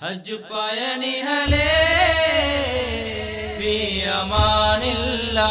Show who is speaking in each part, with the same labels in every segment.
Speaker 1: ഹജ്ജ് പയണി ഹലേ ഫി അമാനില്ലാ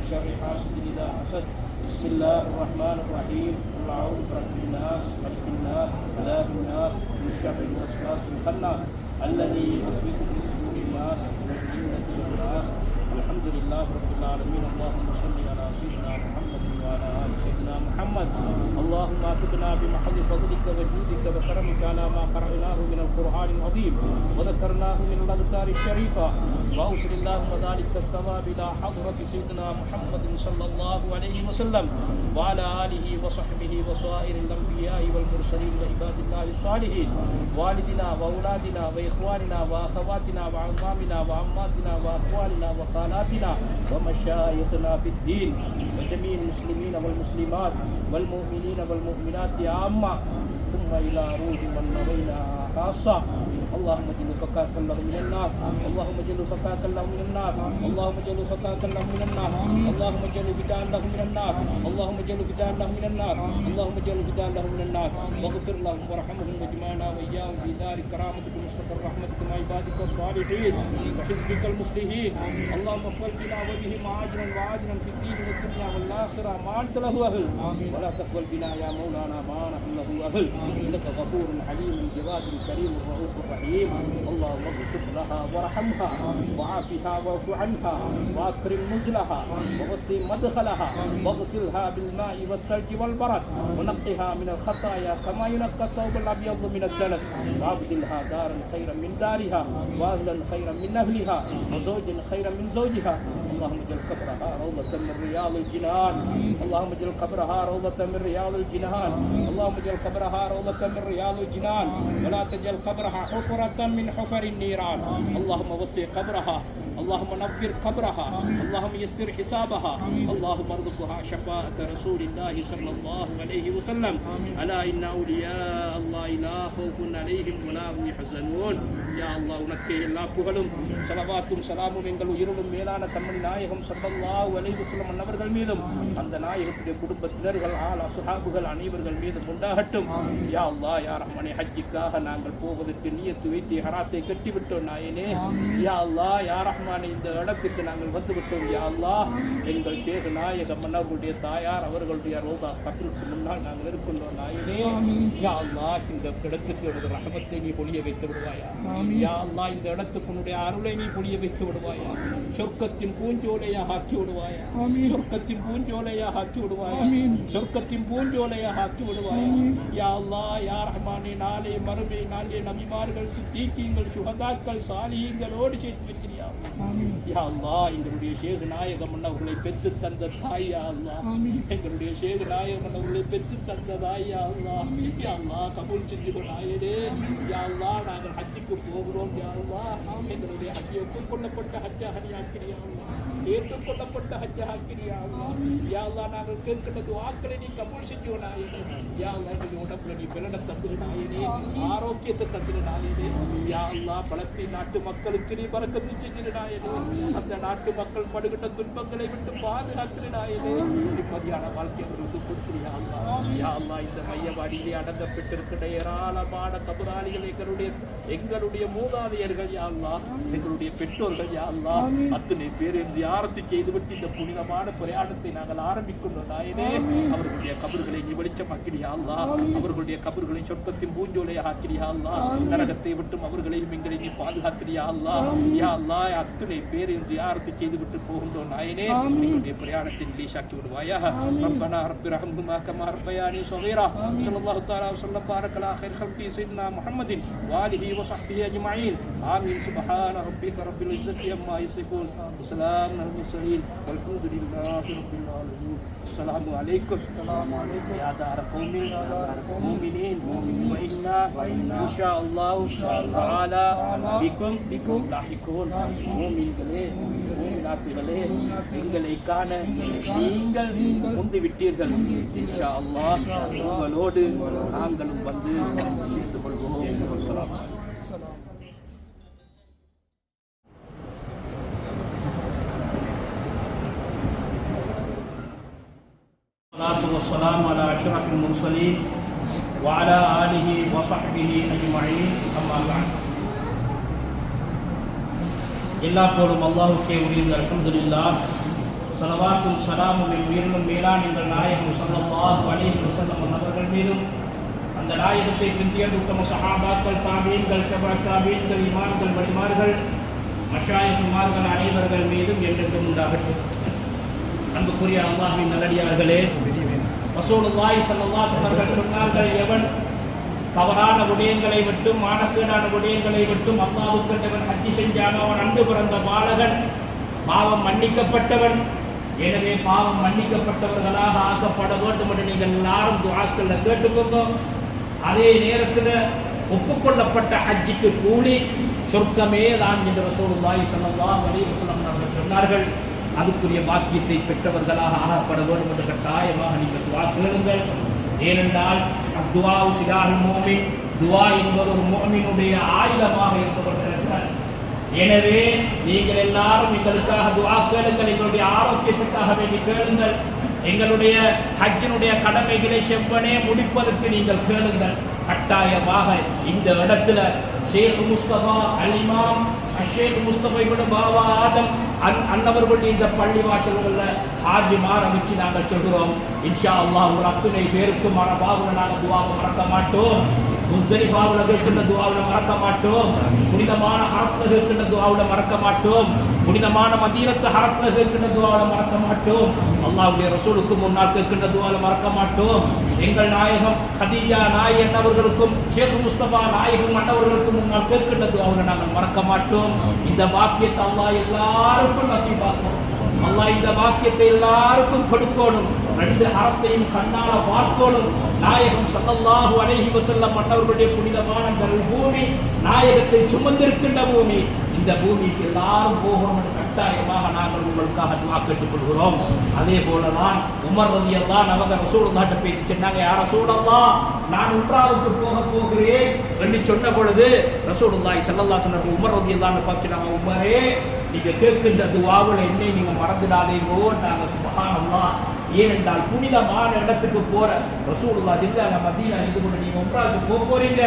Speaker 1: شر حاسد اذا حسد بسم الله الرحمن الرحيم. افقنا بمحض فضلك وجودك وكرمك على ما قرأناه من القرآن العظيم وذكرناه من الأذكار الشريفة. وأوصل اللهم ذلك الثواب إلى حضرة سيدنا محمد صلى الله عليه وسلم وعلى آله وصحبه وسائر الأنبياء والمرسلين وعباد الله الصالحين والدنا وأولادنا وإخواننا وأخواتنا وعمامنا وعماتنا وأخوالنا وخالاتنا ومشايخنا في الدين. وجميع المسلمين والمسلمات والمؤمنين والمؤمنات عامة ثم إلى روح من خاصة اللهم اجعل فكاك الله من النار. اللهم اجعل فكاك الله من النار. اللهم اجعل فكاك الله من النار. اللهم اجعل فداء له من النار. اللهم اجعل فداء له من النار. اللهم اجعل فداء له من النار. واغفر لهم وارحمهم واجمعنا واياهم في دار كرامتك مستقر رحمتك مع عبادك الصالحين. وحزبك المصلحين. اللهم اغفر بنا وبهم عاجلا وعاجلا في الدين والدنيا والاخره ما انت له اهل ولا تقبل بنا يا مولانا ما نحن له اهل انك غفور حليم جواد كريم رؤوف رحيم. اللهم اغفر لها وارحمها وعافها واعف عنها وأكرم نزلها ووسع مدخلها واغسلها بالماء والثلج والبرد ونقها من الخطايا كما ينقى الثوب الأبيض من الدنس وأبدلها دارا خيرا من دارها وأهلا خيرا من أهلها وزوجا خيرا من زوجها اللهم اجعل قبرها روضة من رياض الجنان. اللهم اجعل قبرها روضة من رياض الجنان. اللهم اجعل قبرها روضة من رياض الجنان. ولا تجعل قبرها حفرة من حفر النيران. اللهم وسع قبرها اللهم نفر قبرها اللهم يسر حسابها اللهم ارزقها شفاعة رسول الله صلى الله عليه وسلم ألا إن أولياء الله لا خوف عليهم ولا هم يحزنون يا الله உனக்கே எல்லா புகழும் சலவாத்தும் சலாமும் எங்கள் உயிரிலும் மேலான கண்மணி நாயகம் சல்லல்லாஹு அலைஹி வஸல்லம் அன்னவர்கள் மீதும் அந்த நாயகத்துடைய குடும்பத்தினர்கள் ஆல் அசுஹாபுகள் அனைவர்கள் மீதும் உண்டாகட்டும் யா அல்லாஹ் யா ரஹ்மானே ஹஜ்ஜிக்காக நாங்கள் போவதற்கு நியத்து வைத்து ஹராத்தை கட்டிவிட்டோம் நாயனே யா அல்லாஹ் யா ரஹ்மான் ரஹ்மான் இந்த இடத்துக்கு நாங்கள் வந்து விட்டோம் யா அல்லாஹ் எங்கள் ஷேக் நாயகம் அவர்களுடைய தாயார் அவர்களுடைய ரோதா கபருக்கு முன்னால் நாங்கள் இருக்கின்றோம். நாயனே யா அல்லாஹ் இந்த இடத்துக்கு உனது ரஹமத்தை நீ பொழிய வைத்து விடுவாயா? யா அல்லாஹ் இந்த இடத்துக்கு உன்னுடைய அருளை நீ பொழிய வைத்து விடுவாயா? சொர்க்கத்தின் பூஞ்சோலையாக ஆக்கி விடுவாயா? சொர்க்கத்தின் பூஞ்சோலையாக ஆக்கி விடுவாயா? சொர்க்கத்தின் பூஞ்சோலையாக ஆக்கி விடுவாயா? யா அல்லாஹ் யா ரஹ்மானே நாளே மறுமை நாளே நபிமார்கள் சித்தீக்கியங்கள் சுகதாக்கள் சாலியங்களோடு சேர்த்து family. யா அல்லாஹ் எங்களுடைய ஷேக் நாயகம் அவர்களை பெற்று தந்த தாய் யா எங்களுடைய ஷேக் நாயகம் அவர்களை பெற்று தந்த தாய் யா அல்லாஹ் யா அல்லாஹ் கபூல் செஞ்சு நாயனே யா நாங்கள் ஹஜ்ஜுக்கு போகிறோம் யா அல்லாஹ் எங்களுடைய ஹஜ்ஜை ஒப்புக்கொள்ளப்பட்ட ஹஜ்ஜாக நீ ஆக்கிறியா அல்லாஹ் ஏற்றுக்கொள்ளப்பட்ட ஹஜ்ஜா ஆக்கிறியா அல்லாஹ் யா அல்லாஹ் நாங்கள் கேட்கிற துஆக்களை நீ கபூல் செஞ்சு நாயனே யா அல்லாஹ் எங்களுடைய உடம்புல நீ பிறட தந்துரு நாயனே ஆரோக்கியத்தை தந்துரு நாயனே யா அல்லாஹ் பலஸ்தீன் நாட்டு மக்களுக்கு நீ பறக்கத்து செஞ்சிரு நாயனே அந்த நாட்டு மக்கள் படுகின்ற துன்பங்களை விட்டு பாதுகாத்துரு நாயனே நிம்மதியான வாழ்க்கை அவர்களுக்கு கொடுத்துறியா அல்லாஹ் யா அல்லாஹ் இந்த மையவாடியிலே அடங்கப்பட்டிருக்கிற ஏராளமான கபராளிகள் எங்களுடைய எங்களுடைய மூதாதையர்கள் யா அல்லாஹ் எங்களுடைய பெற்றோர்கள் யா அல்லாஹ் அத்தனை பேரையும் தியாரத்தை செய்துவிட்டு இந்த புனிதமான பிரயாணத்தை நாங்கள் ஆரம்பிக்கின்றோம் நாயனே அவர்களுடைய கபர்களை நீ வெளிச்சமாக்கிறியா அல்லாஹ் அவர்களுடைய கபர்களை சொர்க்கத்தின் பூஞ்சோலை ஆக்கிறியா அல்லாஹ் நரகத்தை விட்டும் அவர்களையும் எங்களை நீ பாதுகாக்கிறியா அல்லாஹ் யா அல்லாஹ் அத்தனை பேரையும் தியாரத்தை செய்துவிட்டு போகின்றோம் நாயனே எங்களுடைய பிரயாணத்தை நிலீஷாக்கி விடுவாயா ربنا رب ارحمهما كما ربياني صغيرا صلى الله تعالى وسلم بارك على خير خلقه سيدنا محمد واله وصحبه اجمعين امين سبحان ربك رب العزه عما يصفون وسلام على المرسلين والحمد لله رب العالمين السلام عليكم السلام عليكم يا دار قوم يا دار مؤمنين وانا ان شاء الله تعالى بكم بكم لاحقون நாட்டிகளே எங்களை காண நீங்கள் முந்து விட்டீர்கள். உங்களோடு நாங்களும் வந்து சேர்ந்து கொள்வோம். சொல்லாம் والسلام على أشرف المرسلين وعلى آله وصحبه أجمعين. أما بعد. எல்லா போலும் அல்லாஹுக்கே உரியது அல்ஹம்துலில்லா. சலவாத்தும் சலாமும் என் உயிரிலும் மேலான் எங்கள் நாயகம் சல்லா அலைஹி வஸல்லம் அவர்கள் மீதும் அந்த நாயகத்தை பிந்திய உத்தம சஹாபாக்கள் தாபீன்கள் கபா தாபீன்கள் இமான்கள் வழிமார்கள் மஷாயிகுமார்கள் அனைவர்கள் மீதும் என்றென்றும் உண்டாகட்டும். அன்புக்குரிய அல்லாஹின் நல்லடியார்களே ரசூலுல்லாஹி ஸல்லல்லாஹு அலைஹி சொன்னார்கள் தவறான விடயங்களை விட்டும் மானக்கேடான விடயங்களை விட்டும் அல்லாவுக்கு எவன் ஹஜ்ஜி செஞ்சானோ. அவன் அன்று பிறந்த பாலகன் பாவம் மன்னிக்கப்பட்டவன். எனவே பாவம் மன்னிக்கப்பட்டவர்களாக ஆக்கப்பட வேண்டும் என்று நீங்கள் எல்லாரும் துவாக்கல்ல கேட்டுக்கோங்க. அதே நேரத்தில் ஒப்புக்கொள்ளப்பட்ட ஹஜ்ஜிக்கு கூலி சொர்க்கமே தான் என்று ரசூலுல்லாஹி சொல்லலாம் அலைஹி வஸல்லம் அவர்கள் சொன்னார்கள். அதுக்குரிய பாக்கியத்தை பெற்றவர்களாக ஆகப்பட வேண்டும் என்று கட்டாயமாக நீங்கள் துவா கேளுங்கள். ஏனென்றால் துவா சிலால் மோமின் துவா என்பது ஒரு மோமினுடைய ஆயுதமாக இருந்து எனவே நீங்கள் எல்லாரும் எங்களுக்காக துவா கேளுங்கள் எங்களுடைய ஆரோக்கியத்திற்காக வேண்டி கேளுங்கள். எங்களுடைய ஹஜ்ஜினுடைய கடமைகளை செவ்வனே முடிப்பதற்கு நீங்கள் கேளுங்கள். கட்டாயமாக இந்த இடத்துல ஷேக் முஸ்தபா அலிமாம் அஷேக் ஷேக் முஸ்தபா இப்னு ஆதம் அன் அன்னவர்களுடைய இந்த பள்ளி வாசல்களில் ஹாஜி ஆரம்பிச்சு நாங்கள் சொல்கிறோம். இன்ஷா அல்லாஹ் ஒரு அத்துணை பேருக்கு மரபாவில் நாங்கள் துவாக மறக்க மாட்டோம். முஸ்தலிஃபாவில் இருக்கின்ற துவாவில் மறக்க மாட்டோம். புனிதமான ஹரத்தில் இருக்கின்ற துவாவில் மறக்க மாட்டோம். புனிதமான மதீனத்து ஹரத்தில் இருக்கின்ற துவாவில் மறக்க மாட்டோம். அல்லாஹ்வுடைய ரசூலுக்கு முன்னால் கேட்கின்ற துவாவில் மறக்க மாட்டோம். எங்கள் நாயகம் ஹதீஜா நாய் என்னவர்களுக்கும் ஷேக் முஸ்தபா நாயகம் அண்ணவர்களுக்கும் முன்னால் கேட்கின்ற துவாவில் நாங்கள் மறக்க மாட்டோம். இந்த பாக்கியத்தை அல்லாஹ் எல்லாருக்கும் நசீபாக்கும் அல்லாஹ் இந்த பாக்கியத்தை எல்லாருக்கும் கொடுக்கணும். ரெண்டு அறத்தையும் கண்ணால பார்க்கணும். நாயகம் சல்லல்லாஹு அலைஹி வஸல்லம் மன்னவர்களுடைய புனிதமான இந்த பூமி நாயகத்தை சுமந்திருக்கின்ற பூமி. இந்த பூமிக்கு எல்லாரும் போகணும் என்று கட்டாயமாக நாங்கள் உங்களுக்காக துவா கேட்டுக் கொள்கிறோம். அதே போலதான் உமர் ரதி எல்லாம் அவங்க ரசூலுல்லாட்ட பேசி சொன்னாங்க யார் ரசூலல்லா நான் உம்ராவுக்கு போக போகிறேன். என்று சொன்ன பொழுது ரசூலுல்லாஹி ஸல்லல்லாஹு அலைஹி வஸல்லம் உமர் ரவி எல்லாம் பார்த்துட்டாங்க உமரே நீங்க கேட்கின்ற துவாவில் என்னை நீங்க மறந்துடாதீங்கோ நாங்கள் சுபகானம்லாம் ஏனென்றால் புனிதமான இடத்துக்கு போற ரசூலுல்லா செஞ்சாங்க. மத்தியில் இது கொண்டு நீங்க உம்ராவுக்கு போக போறீங்க.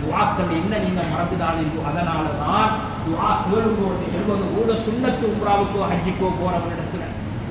Speaker 1: துவாக்கள் என்ன நீங்க மறந்துடாதீங்க அதனால தான் துவா கேளுங்கோட்டு செல்வது கூட சுண்ணத்து உம்ராவுக்கோ ஹஜ்ஜிக்கோ போறவனிடத்துல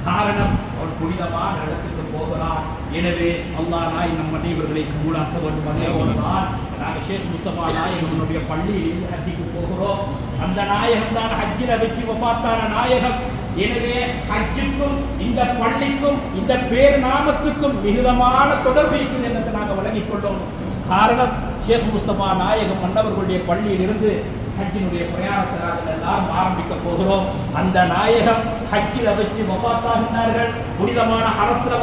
Speaker 1: காரணம் அவன் புனிதமான இடத்துக்கு போகிறான். எனவே அல்லா நாய் நம் அனைவர்களை கூடாக்க வேண்டும். அதேபோலதான் நாங்கள் ஷேக் முஸ்தபா நாயகனுடைய பள்ளியில் ஹஜ்ஜிக்கு போகிறோம். அந்த நாயகம் தான் ஹஜ்ஜில வெற்றி வஃபாத்தான நாயகம். எனவே ஹஜ்ஜுக்கும் இந்த பள்ளிக்கும் இந்த பேர் நாமத்துக்கும் மிகுதமான தொடர்பு இருக்குது என்பதை நாங்கள் வழங்கிக் கொண்டோம் காரணம் ஷேக் முஸ்தபா நாயகம் மன்னவர்களுடைய பள்ளியிலிருந்து ஹஜ்ஜினுடைய பிரயாணத்தை நாங்கள் எல்லாரும் ஆரம்பிக்க போகிறோம்? அந்த நாயகம் ஹஜ்ஜில் வச்சு வஃபாத்தாகினார்கள் புனிதமான ஹரத்தில்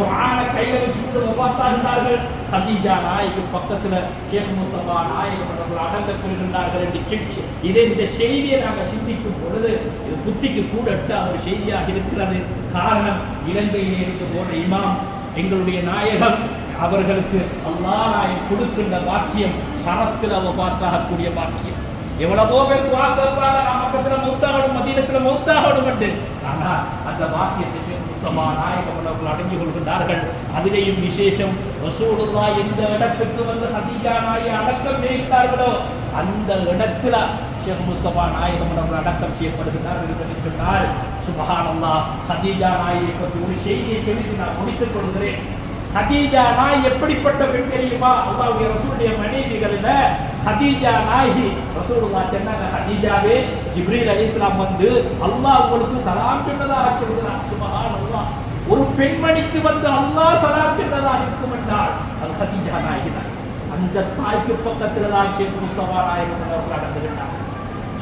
Speaker 1: ஒரு ஆணை கையில வச்சுக்கிட்டு வஃபாத்தாகினார்கள் சதீஜா நாயக்கு பக்கத்துல ஷேக் முஸ்தபா நாயகம் அவர்கள் அடங்க பெறுகின்றார்கள் என்று சிரிச்சு. இதே இந்த செய்தியை நாங்கள் சிந்திக்கும் பொழுது இது புத்திக்கு கூடட்டு அவர் செய்தியாக இருக்கிறது. காரணம் இலங்கையிலே இருக்க போன்ற இமாம் எங்களுடைய நாயகம் அவர்களுக்கு அல்லாஹ் கொடுக்கின்ற பாக்கியம் கரத்தில் அவ பார்த்தாகக்கூடிய பாக்கியம். எவ்வளவோ பேர் வாக்கு நான் பக்கத்தில் மௌத்தாகணும் மதியத்தில் மௌத்தாகணும் என்று. ஆனா அந்த வாக்கியத்தை ஷேக் முஸ்தபா நாயகம் அவர்கள் அடங்கி கொள்கின்றார்கள். அதிலேயும் விசேஷம் ரசூலுல்லா எந்த இடத்துக்கு வந்து ஹதீஜா நாயை அடக்கம் செய்கிறார்களோ அந்த இடத்துல ஷேக் முஸ்தபா நாயகம் அவர்கள் அடக்கம் செய்யப்படுகிறார்கள் என்று சொன்னால் சுபஹானல்லா ஹதீஜா நாயை பற்றி ஒரு செய்தியை சொல்லி நான் முடித்துக் கொள்கிறேன். ஹதீஜா நாய் எப்படிப்பட்ட பெண் தெரியுமா? அல்லாவுடைய ரசூலுடைய மனைவிகள்ல ஹதீஜா நாயகி ரசூலுல்லாஹ் சொன்னாங்க ஹதீஜாவே ஜிப்ரீல் அலைஹிஸ்ஸலாம் வந்து அல்லாஹ் உங்களுக்கு சலாம் சொன்னதாக சொல்கிறார் சுபஹானல்லாஹ். ஒரு பெண்மணிக்கு வந்து அல்லாஹ் சலாம் சொன்னதாக இருக்கும் என்றால் அது ஹதீஜா நாயகி தான். அந்த தாய்க்கு பக்கத்தில் தான் ஷேக் முஸ்தபா நாயகம் அவர்கள் நடந்துகிட்டார்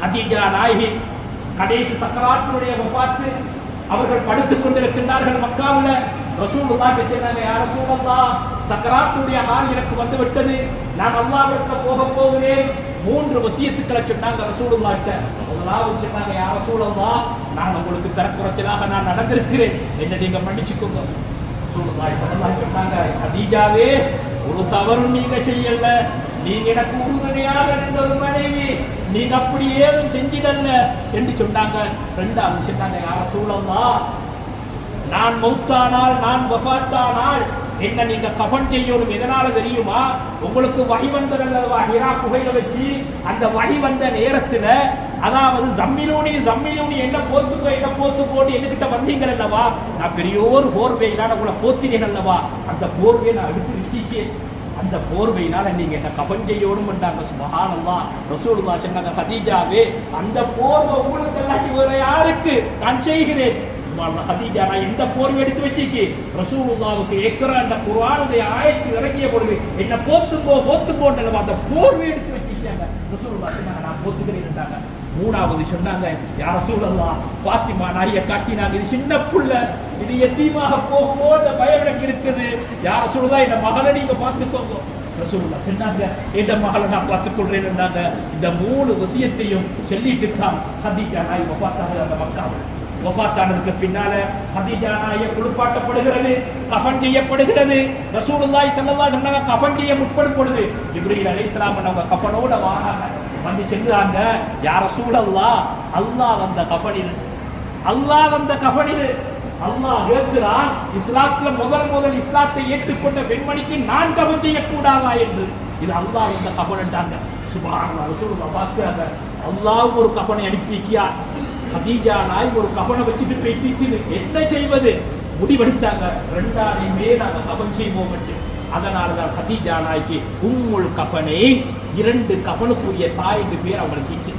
Speaker 1: ஹதீஜா நாயகி கடைசி சக்கராத்தினுடைய வஃபாத்து அவர்கள் படுத்துக் கொண்டிருக்கின்றார்கள் மக்காவில். ரசூலுல்லாஹி சொன்னாங்க யா ரசூலல்லாஹ் சக்கராத்துடைய ஹால் எனக்கு வந்து விட்டது நான் அல்லாஹ்விடத்துல போக போகிறேன். மூன்று வசியத்துக்களை சொன்னாங்க ரசூலுல்லாஹ்ட்ட முதலாவது சொன்னாங்க யா ரசூலல்லாஹ் நான் உங்களுக்கு தரக்குறைச்சலாக நான் நடந்திருக்கிறேன். என்ன நீங்க மன்னிச்சுக்கோங்க. ரசூலுல்லாஹி ஸல்லல்லாஹு அலைஹி சொன்னாங்க கதீஜாவே ஒரு தவறும் நீங்க செய்யல. நீங்க எனக்கு உறுதுணையாக இருந்த ஒரு மனைவி. நீங்க அப்படி ஏதும் செஞ்சிடல என்று சொன்னாங்க. ரெண்டாவது சொன்னாங்க யார சூழல்லா? நான் மௌத்தானால் நான் வஃபாத்தானால் என்ன நீங்க கபன் செய்யணும் எதனால தெரியுமா? உங்களுக்கு வகை வந்ததல்லவா ஹிரா குகையில வச்சு அந்த வகை வந்த நேரத்துல அதாவது ஜம்மிலூனி ஜம்மிலூனி என்ன போத்துக்கோ என்ன போத்து போட்டு என்கிட்ட வந்தீங்க அல்லவா? நான் பெரிய ஒரு நான் உங்களை போத்தினேன் அல்லவா? அந்த போர்வையை நான் எடுத்து ரிசிக்கேன் அந்த போர்வையினால நீங்க என்ன கபஞ்சையோடும் செய்யணும் சுபகானல்லா ரசூலுல்லா சொன்னாங்க ஹதீஜாவே அந்த போர்வை உங்களுக்கு எல்லாம் வேற யாருக்கு? நான் செய்கிறேன். சுபஹானல்லாஹ் ஹதீஜா நான் எந்த போர்வை எடுத்து வச்சிக்கு ரசூலுல்லாவுக்கு ஏக்கிற அந்த குர்ஆனுடைய ஆயத்து இறங்கிய பொழுது என்ன போத்து போ போத்து போன்ற அந்த போர்வை எடுத்து வச்சிருக்காங்க. ரசூலுல்லா சொன்னாங்க நான் போத்துக்கிறேன் இருந்தாங்க மூணாவது சொன்னாங்க யார சூழல்லாம் பாத்திமா நாய காட்டினாங்க இது சின்ன புள்ள இது எத்தீமாக போகுமோ இந்த பயம் எனக்கு இருக்குது. யார சொல்லுதா இந்த மகளை நீங்க பார்த்துக்கோங்க. ரசூலுல்லா சொன்னாங்க இந்த மகளை நான் பார்த்துக் இருந்தாங்க இந்த மூணு விஷயத்தையும் சொல்லிட்டு தான் ஹதீஜா நாய் வஃபாத்தாங்க அந்த மக்காவில். வஃபாத்தானதுக்கு பின்னால ஹதீஜா நாய குளிப்பாட்டப்படுகிறது கஃபன் செய்யப்படுகிறது. ரசூலுல்லாஹி ஸல்லல்லாஹு சொன்னாங்க கஃபன் செய்ய முற்படும் பொழுது ஜிப்ரீல் அலைஹிஸ்ஸலாம் நம்ம கஃபனோட வாராங்க வந்து செல்லுறாங்க. யார சூழல்லா அல்லாஹ் வந்த கஃனில் அல்லாஹ் வந்த கஃனில் அல்லாஹ் ஏற்கிறான். இஸ்லாத்துல முதல் முதல் இஸ்லாத்தை ஏற்றுக்கொண்ட பெண்மணிக்கு நான் கவன் செய்யக்கூடாதா என்று. இது அல்லாஹ் வந்த கஃன்ட்டாங்க சுபஹானல்லாஹ் ரசூலுல்லாஹ் பார்க்கிறாங்க. அல்லாஹ் ஒரு கஃனை அனுப்பிக்கியார் ஹதீஜா நாய் ஒரு கபனை வச்சுட்டு பேத்திச்சு என்ன செய்வது? முடிவெடுத்தாங்க. ரெண்டாரையுமே நாங்க கஃன் செய்வோம் என்று. அதனால தான் ஹதீஜா நாய்க்கு உம்முள் கஃபனை இரண்டு கஃனுக்குரிய தாய் என்று பேர் அவங்களுக்கு இச்சு.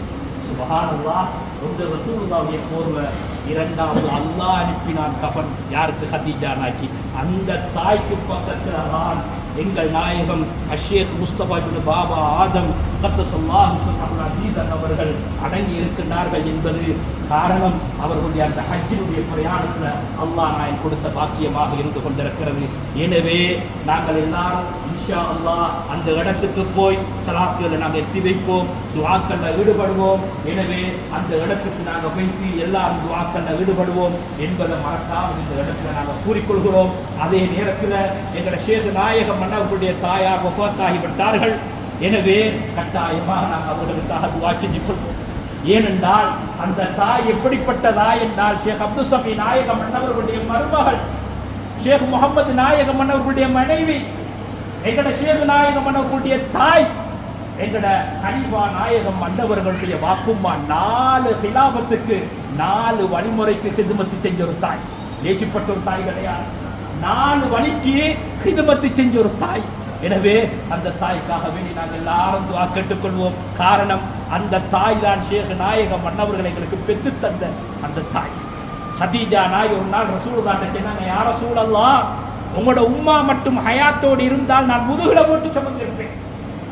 Speaker 1: சுபகானல்லா ஒன்று ரசூலுல்லாவுடைய போர்வை இரண்டாவது அல்லாஹ் அனுப்பினான் கஃபன். யாருக்கு? ஹதீஜா நாய்க்கு அந்த தாய்க்கு பக்கத்தில் தான் எங்கள் நாயகம் அஷேக் முஸ்தபா பாபா ஆதம் கத்த சுப்ஹானஹு அவர்கள் அடங்கி இருக்கின்றார்கள் என்பது காரணம் அவர்களுடைய அந்த ஹஜ்ஜினுடைய பிரயாணத்தில் அல்லாஹ் நாயன் கொடுத்த பாக்கியமாக இருந்து கொண்டிருக்கிறது. எனவே நாங்கள் எல்லாரும் இன்ஷா அல்லாஹ் அந்த இடத்துக்கு போய் சலாத்துகளை நாங்கள் எத்தி வைப்போம் துவாக்கல்ல ஈடுபடுவோம். எனவே அந்த இடத்துக்கு நாங்கள் வைத்து எல்லாரும் துவாக்கல்ல ஈடுபடுவோம் என்பதை மறக்காமல் இந்த இடத்துல நாங்கள் கூறிக்கொள்கிறோம். அதே நேரத்தில் எங்களை சேது நாயக மன்னர்களுடைய தாயார் வஃபாத்தாகிவிட்டார்கள் எனவே கட்டாயமாக நாங்கள் அவர்களுக்காக துவா செஞ்சு கொள்வோம். ஏனென்றால் அந்த தாய் எப்படிப்பட்ட தாய் என்றால் ஷேக் அப்துல் சபி நாயகம் மன்னவர்களுடைய மருமகள் ஷேக் முகமது நாயகம் மன்னவர்களுடைய மனைவி எங்கட ஷேகு நாயகம் தாய் எங்கட கனிவா நாயகம் மன்னவர்களுடைய வாக்குமா நாலு ஹிலாபத்துக்கு நாலு வழிமுறைக்கு ஹிதுமத்து செஞ்ச ஒரு தாய். தேசிப்பட்ட ஒரு தாய் கிடையாது நாலு வழிக்கு ஹிதுமத்து செஞ்ச ஒரு தாய். எனவே அந்த தாய்க்காக வேண்டி நாங்கள் எல்லாரும் துவா கேட்டுக்கொள்வோம். காரணம் அந்த தாய் தான் ஷேக் நாயக மன்னவர்கள் எங்களுக்கு பெற்று தந்த அந்த தாய். ஹதீஜா நாய் ஒரு நாள் ரசூலுல்லாட்ட சொன்னாங்க யார சூழல்லாம் உங்களோட உம்மா மட்டும் ஹயாத்தோடு இருந்தால் நான் முதுகுல போட்டு சுமந்திருப்பேன்.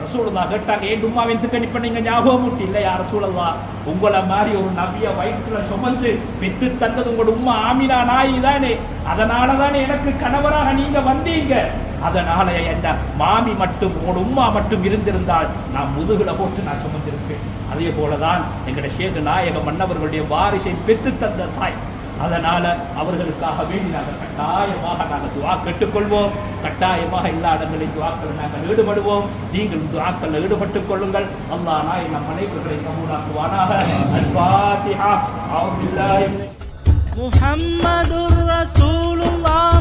Speaker 1: ரசூலுல்லா கேட்டாங்க ஏன் உம்மா வெந்துக்க இப்ப ஞாபகம் ஊட்டி இல்லை யார சூழல்லா உங்களை மாதிரி ஒரு நபிய வயிற்றுல சுமந்து பெத்து தந்தது உங்களோட உம்மா ஆமினா நாய் தானே. அதனால தானே எனக்கு கணவராக நீங்க வந்தீங்க. அதனால என்ன? மாமி மட்டும் உங்களோட உம்மா மட்டும் இருந்திருந்தால் நான் முதுகுல போட்டு நான் சுமந்திருப்பேன். அதே போலதான் எங்களுடைய ஷேக் நாயக மன்னவர்களுடைய வாரிசை பெற்று தந்த தாய். அதனால் அவர்களுக்காக வேண்டி நாங்கள் கட்டாயமாக நாங்கள் துவா கேட்டுக்கொள்வோம். கட்டாயமாக எல்லா இடங்களிலும் துவாக்கள் நாங்கள் ஈடுபடுவோம். நீங்கள் துவாக்களில் ஈடுபட்டுக் கொள்ளுங்கள். அல்லாஹ் நாய் நம் அனைவர்களை கபூலாக்குவானாக. அல்ஃபாத்திஹா.
Speaker 2: முஹம்மது ரசூலுல்லாஹ்